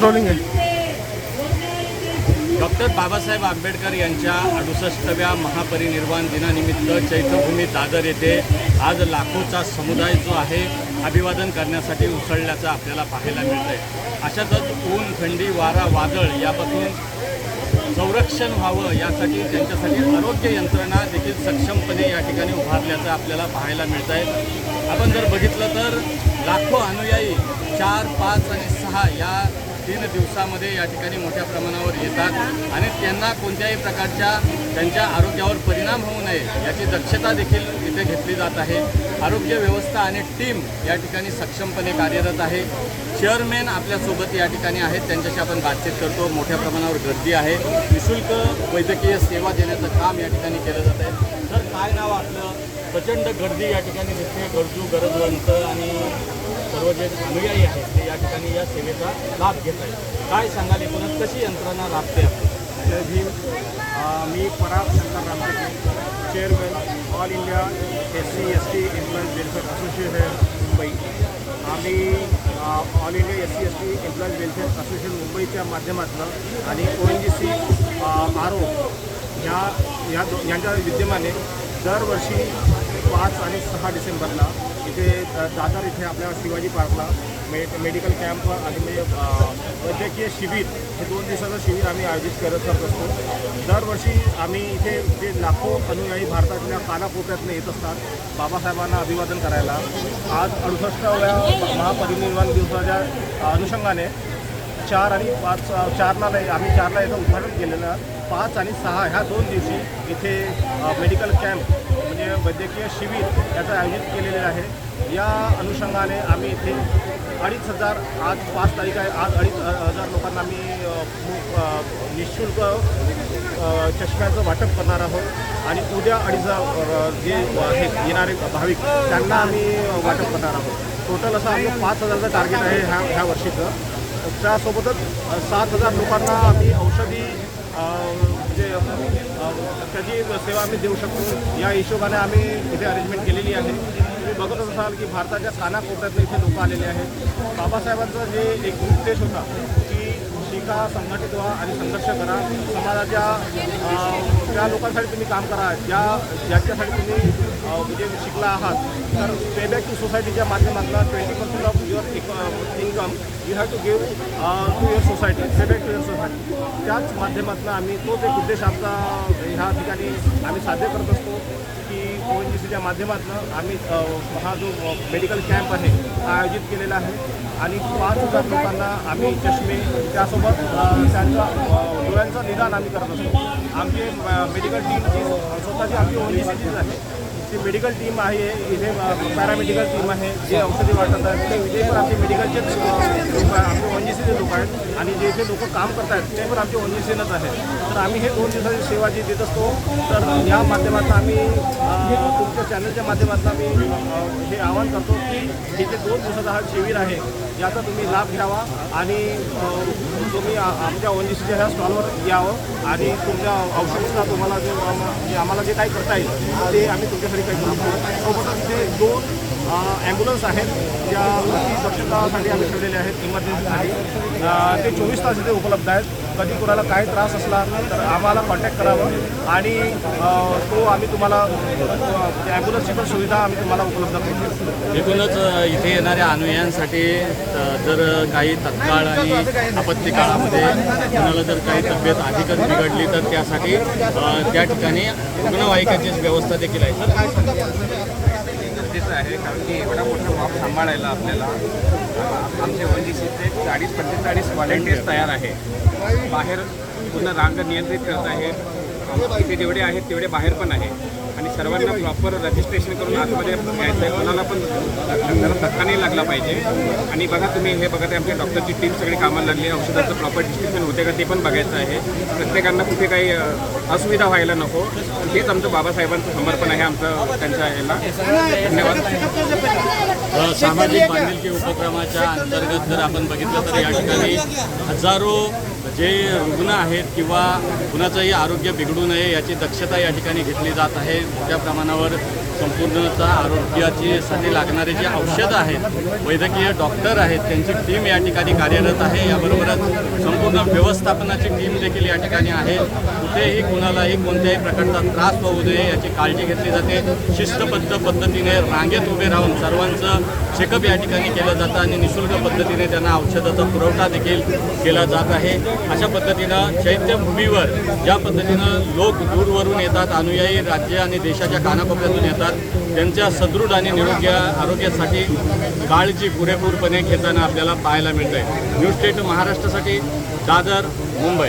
Rolling आहे. Doctor Babasaheb Ambedkar यांच्या अडुसष्टव्या महापरिनिर्वाण दिनानिमित्त चैत्यभूमी दादर येथे आज लाखोचा समुदाय जो आहे अभिवादन करण्यासाठी उसळल्याचं आपल्याला पाहायला मिळतंय. अशातच ऊन थंडी वारा वादळ यापासून संरक्षण व्हावं यासाठी त्यांच्यासाठी आरोग्य यंत्रणा देखील सक्षमपणे या ठिकाणी उभारल्याचं आपल्याला पाहायला मिळत आहे आपण जर बघितलं तर लाखो अनुयायी चार पाच आणि सहा या तीन दिवसामध्ये या ठिकाणी मोठ्या प्रमाणावर येतात आणि त्यांना कोणत्याही प्रकारच्या त्यांच्या आरोग्यावर परिणाम होऊ नये याची दक्षता देखील इथे घेतली जात आहे. आरोग्य व्यवस्था आणि टीम या ठिकाणी सक्षमपणे कार्यरत आहे. चेअरमॅन आपल्यासोबत या ठिकाणी आहेत त्यांच्याशी आपण बातचीत करतो. मोठ्या प्रमाणावर गर्दी आहे. निशुल्क वैद्यकीय सेवा देण्याचं काम या ठिकाणी केलं जात आहे. तर काय नाव आपलं? प्रचंड गर्दी या ठिकाणी दिसते. गरजू गरजवंत आणि सर्व जे अनुयायी आहेत ते या ठिकाणी या सेवेचा लाभ घेत आहेत. काय सांगाल एकूणच? कशी यंत्रणा राबते आपली? जय भीम. मी Parag Shankar Ramteke chairman all India S C S T employees welfare association Mumbai आम्ही all India S C S T employees welfare association मुंबईच्या माध्यमातून आणि O N G C R O ह्या ह्या यांच्या विद्यमाने दरवर्षी पाच आणि सहा डिसेंबरला तिथे दादर इथे आपल्या शिवाजी पार्कला. मे मेडिकल कॅम्प आणि वैद्यकीय शिबिर हे दोन दिवसाचं शिबिर आम्ही आयोजित करत करत असतो. दरवर्षी आम्ही इथे जे लाखो अनुयायी भारतातल्या कानाकोपऱ्यातनं येत असतात बाबासाहेबांना अभिवादन करायला. आज अडुसष्टाव्या महापरिनिर्वाण दिवसाच्या अनुषंगाने चार आणि पाच चारला नाही आम्ही चारला याचं उद्घाटन केलेलं. पाच आणि सहा ह्या दोन दिवशी इथे मेडिकल कॅम्प वैद्यकीय शिबिर याचं आयोजित केलेले आहे. या अनुषंगाने आम्ही इथे अडीच हजार आज पाच तारीख आहे आज अडीच हजार लोकांना आम्ही निशुल्क चष्म्याचं वाटप करणार आहोत. आणि उद्या अडीच हजार जे आहेत येणारे भाविक त्यांना आम्ही वाटप करणार आहोत. टोटल असं आम्ही पाच हजारचं टार्गेट आहे ह्या ह्या वर्षीचं. त्यासोबतच सात हजार लोकांना आम्ही औषधी म्हणजे अ, त्याची सेवा आम्ही देऊ शकतो. या हिशोबाने आम्ही इथे अरेंजमेंट केलेली आहे. तुम्ही बघत असाल की भारताच्या कानाकोपऱ्यातले इथे लोक आलेले आहेत. बाबासाहेबांचं जे एक उद्देश होता की शिका संघटित व्हा आणि संघर्ष करा. समाजाच्या ज्या त्या लोकांसाठी तुम्ही काम करा ज्या ज्याच्यासाठी तुम्ही म्हणजे शिकला आहात तर पेबॅक टू सोसायटीच्या माध्यमातून twenty percent of your income you have to give to your society payback to your society त्याच माध्यमातून आम्ही तोच एक उद्देश आमचा ह्या ठिकाणी आम्ही साध्य करत असतो की ओ एन जी सीच्या माध्यमातून आम्ही हा जो मेडिकल कॅम्प आहे हा आयोजित केलेला आहे. आणि पाच हजार लोकांना आम्ही चष्मे त्यासोबत त्यांचा डोळ्यांचं निदान आम्ही करत असतो. आमची मेडिकल टीमची स्वतःची आमची ओनली सिटीज आहे. ती मेडिकल टीम आहे इथे पॅरामेडिकल टीम आहे जे औषधी वाटत आहेत. ते इथे पण आमचे मेडिकलचेच लोक आमचे ओन जी सीचे लोक आहेत. आणि जे इथे लोक काम करत आहेत ते पण आमचे ओन जी सीनच आहेत. तर आम्ही हे दोन दिवसाची सेवा जी देत असतो तर या माध्यमातून आम्ही तुमच्या चॅनलच्या माध्यमातून आम्ही हे आवाहन करतो की हे जे दोन दिवसाचा हा शिबिर आहे याचा तुम्ही लाभ घ्यावा आणि तुम्ही आमच्या ओन जी सीच्या ह्या स्टॉलवर यावं आणि तुमच्या औषधीचा तुम्हाला जे आम्हाला जे काही करता येईल ते आम्ही तुमच्यासाठी काही करू सोबतच ते दोन ॲम्ब्युलन्स आहेत ज्या अति दक्षतासाठी आम्ही ठेवलेले आहेत इमर्जन्सीसाठी ते चोवीस तास इथे उपलब्ध आहेत. कधी कोणाला काही त्रास असला तर आम्हाला कॉन्टॅक्ट करावं. आणि तो आम्ही तुम्हाला ॲम्ब्युलन्सची पण सुविधा आम्ही तुम्हाला उपलब्ध करू. एकूणच इथे येणाऱ्या अनुयायांसाठी जर काही तत्काळ आणि आपत्ती काळामध्ये कोणाला जर काही तब्येत अधिकच बिघडली तर त्यासाठी त्या ठिकाणी रुग्णवाहिकाची व्यवस्था देखील आहे. तर काय सांगाल गरजेचं आहे कारण की एवढा मोठा वाप सांभाळायला आपल्याला आमचे वनजीसीचे चाळीस पंचेचाळीस व्हॉलेंटियर्स तयार आहे बाहेर पूर्ण रांग नियंत्रित करत आहे इथे जेवढे आहेत तेवढे बाहेर पण आहे सर्वांना प्रॉपर रजिस्ट्रेशन करून आतमध्ये यायचं आहे कोणाला पण जरा धक्का नाही लागला पाहिजे. आणि बघा तुम्ही हे बघा ते आमच्या डॉक्टरची टीम सगळी कामाला लागली आहे. औषधाचं प्रॉपर डिस्ट्रिब्युशन होते का ते पण बघायचं आहे. प्रत्येकांना कुठे काही असुविधा व्हायला नको. हेच आमचं बाबासाहेबांचं समर्पण आहे आमचं त्यांच्या ह्याला. धन्यवाद. सामाजिक बांधिलकी उपक्रमाच्या अंतर्गत जर आपण बघितलं तर या ठिकाणी हजारो जे रुग्ण आहेत किंवा कुणाचंही आरोग्य बिघडू नये याची दक्षता या ठिकाणी घेतली जात आहे. मोठ्या प्रमाणावर संपूर्णतः आरोग्याची साठी लागणारे जे औषधं आहेत वैद्यकीय डॉक्टर आहेत त्यांची टीम या ठिकाणी कार्यरत आहे. याबरोबरच संपूर्ण व्यवस्थापनाची टीम देखील या ठिकाणी आहे. कुठेही कुणालाही कोणत्याही प्रकारचा त्रास होऊ नये याची काळजी घेतली जाते. शिस्तबद्ध पद्धतीने रांगेत उभे राहून सर्वांचं चेकअप या ठिकाणी केलं जातं आणि निशुल्क पद्धतीने त्यांना औषधाचा पुरवठा देखील केला जात आहे. अशा पद्धतीनं चैत्यभूमीवर ज्या पद्धतीनं लोक दूरवरून येतात अनुयायी राज्य आणि देशाच्या कानाकोपऱ्यातून येतात त्यांच्या सदृढ आणि निरोगी आरोग्यासाठी काळजी पुरेपूरपणे घेताना आपल्याला पाहायला मिळते आहे न्यूज स्टेट महाराष्ट्रासाठी दादर मुंबई.